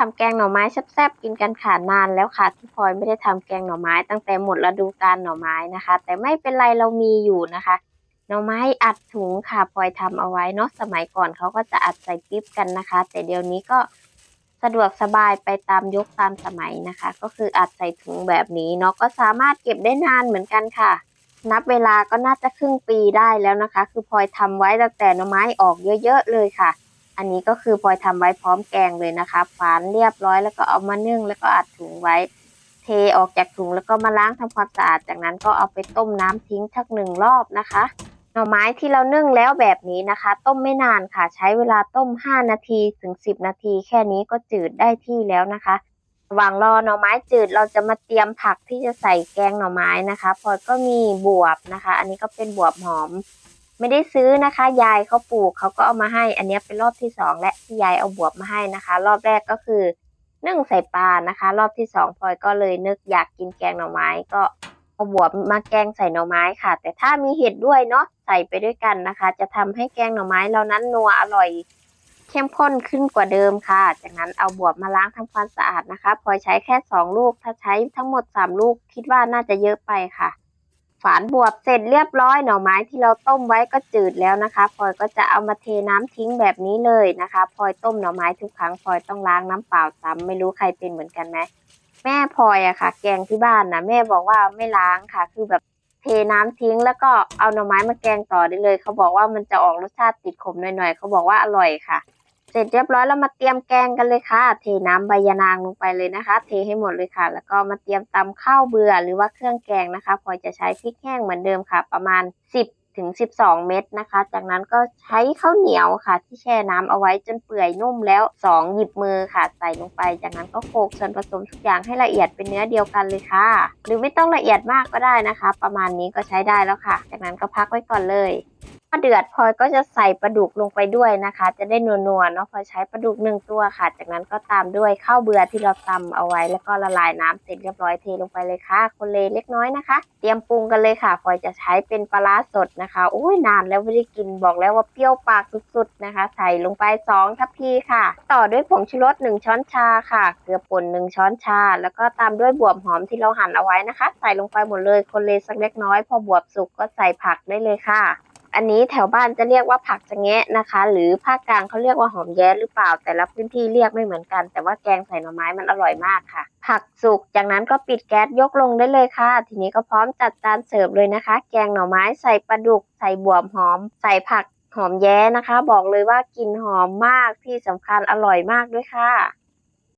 ทำแกงหน่อไม้แซ่บๆกินกันค่ะนานแล้วค่ะที่พลอยไม่ได้ทำแกงหน่อไม้ตั้งแต่หมดฤดูกาลหน่อไม้นะคะ แต่ไม่เป็นไรเรามีอยู่นะคะ หน่อไม้อัดถุงค่ะพลอยทำเอาไว้เนาะสมัยก่อนเขาก็จะอัดใส่ปิ๊บกันนะคะ แต่เดี๋ยวนี้ก็สะดวกสบายไปตามยุคตามสมัยนะคะ ก็คืออัดใส่ถุงแบบนี้เนาะก็สามารถเก็บได้นานเหมือนกันค่ะ นับเวลาก็น่าจะครึ่งปีได้แล้วนะคะ คือพลอยทำไว้ตั้งแต่หน่อไม้ออกเยอะ ๆ เลยค่ะ อันนี้ก็คือพลอยทำไว้พร้อมแกงเลยนะคะฝานเรียบร้อยแล้วก็เอามานึ่งแล้วก็อัดถุงไว้ เทออกจากถุงแล้วก็มาล้างทำความสะอาด จากนั้นก็เอาไปต้มน้ำทิ้งสักหนึ่งรอบนะคะ หน่อไม้ที่เรานึ่งแล้วแบบนี้นะคะ ต้มไม่นานค่ะ ใช้เวลาต้ม 5 นาทีถึง 10 นาที แค่นี้ก็จืดได้ที่แล้วนะคะระหว่างรอหน่อไม้จืดเราจะมาเตรียมผักที่จะใส่แกงหน่อไม้นะคะพลอยก็มีบวบนะคะ อันนี้ก็เป็นบวบหอม ไม่ได้ซื้อนะคะ ยายเขาปลูกเขาก็เอามาให้ อันนี้เป็นรอบที่สองและที่ยายเอาบวบมาให้นะคะ รอบแรกก็คือนึ่งใส่ปลานะคะ รอบที่สองพลอยก็เลยนึกอยากกินแกงหน่อไม้ก็เอาบวบมาแกงใส่หน่อไม้ค่ะ แต่ถ้ามีเห็ดด้วยเนาะใส่ไปด้วยกันนะคะ จะทำให้แกงหน่อไม้เรานั้นนัวอร่อยเข้มข้นขึ้นกว่าเดิมค่ะ จากนั้นเอาบวบมาล้างทำความสะอาดนะคะ พลอยใช้แค่สองลูก ถ้าใช้ทั้งหมดสามลูก คิดว่าน่าจะเยอะไปค่ะ ฝานบวบเสร็จเรียบร้อยหน่อไม้ที่เราต้มไว้ก็จืดแล้วนะคะพลอยก็จะเอามาเทน้ำทิ้งแบบนี้เลยนะคะพลอยต้มหน่อไม้ทุกครั้งพลอยต้องล้างน้ำเปล่าซ้ำไม่รู้ใครเป็นเหมือนกันไหมแม่พลอยอะค่ะ แกงที่บ้านนะแม่บอกว่าไม่ล้างค่ะ คือแบบเทน้ำทิ้งแล้วก็เอาหน่อไม้มาแกงต่อได้เลย เขาบอกว่ามันจะออกรสชาติติดขมหน่อยๆเขาบอกว่าอร่อยค่ะ เสร็จเรียบร้อยแล้วมาเตรียมแกงกันเลยค่ะ เทน้ำใบยะนางลงไปเลยนะคะ เทให้หมดเลยค่ะ แล้วก็มาเตรียมตำข้าวเบื่อหรือว่าเครื่องแกงนะคะพลอยจะใช้พริกแห้งเหมือนเดิมค่ะ ประมาณ 10ถึง12 เม็ดนะคะ จากนั้นก็ใช้ข้าวเหนียวค่ะ ที่แช่น้ำเอาไว้จนเปื่อยนุ่มแล้ว 2 หยิบมือค่ะ ใส่ลงไป จากนั้นก็โขลกส่วนผสมทุกอย่างให้ละเอียดเป็นเนื้อเดียวกันเลยค่ะ หรือไม่ต้องละเอียดมากก็ได้นะคะ ประมาณนี้ก็ใช้ได้แล้วค่ะ จากนั้นก็พักไว้ก่อนเลย เดือดพลอยก็จะใส่ปลาดุกลงไปด้วยนะคะ จะได้นัวๆเนาะพลอยใช้ปลาดุกหนึ่งตัวค่ะ จากนั้นก็ตามด้วยข้าวเบื่อที่เราตำเอาไว้ แล้วก็ละลายน้ำเสร็จเรียบร้อยเทลงไปเลยค่ะ คนเลเล็กน้อยนะคะ เตรียมปรุงกันเลยค่ะพลอยจะใช้เป็นปลาร้าสดนะคะโอ้ยนานแล้วไม่ได้กินบอกแล้วว่าเปรี้ยวปากสุดๆนะคะ ใส่ลงไปสองทัพพีค่ะ ต่อด้วยผงชูรสหนึ่งช้อนชาค่ะเกลือป่นหนึ่งช้อนชา แล้วก็ตามด้วยบวบหอมที่เราหั่นเอาไว้นะคะ ใส่ลงไปหมดเลยคนเลสักเล็กน้อย พอบวบสุกก็ใส่ผักได้เลยค่ะ อันนี้แถวบ้านจะเรียกว่าผักจะแงะนะคะ หรือภาคกลางเขาเรียกว่าหอมแย้หรือเปล่า แต่ละพื้นที่เรียกไม่เหมือนกัน แต่ว่าแกงใส่หน่อไม้มันอร่อยมากค่ะ ผักสุกจากนั้นก็ปิดแก๊สยกลงได้เลยค่ะ ทีนี้ก็พร้อมจัดจานเสิร์ฟเลยนะคะ แกงหน่อไม้ใส่ปลาดุก ใส่บวบหอม ใส่ผักหอมแย้นะคะ บอกเลยว่ากลิ่นหอมมากที่สำคัญอร่อยมากด้วยค่ะ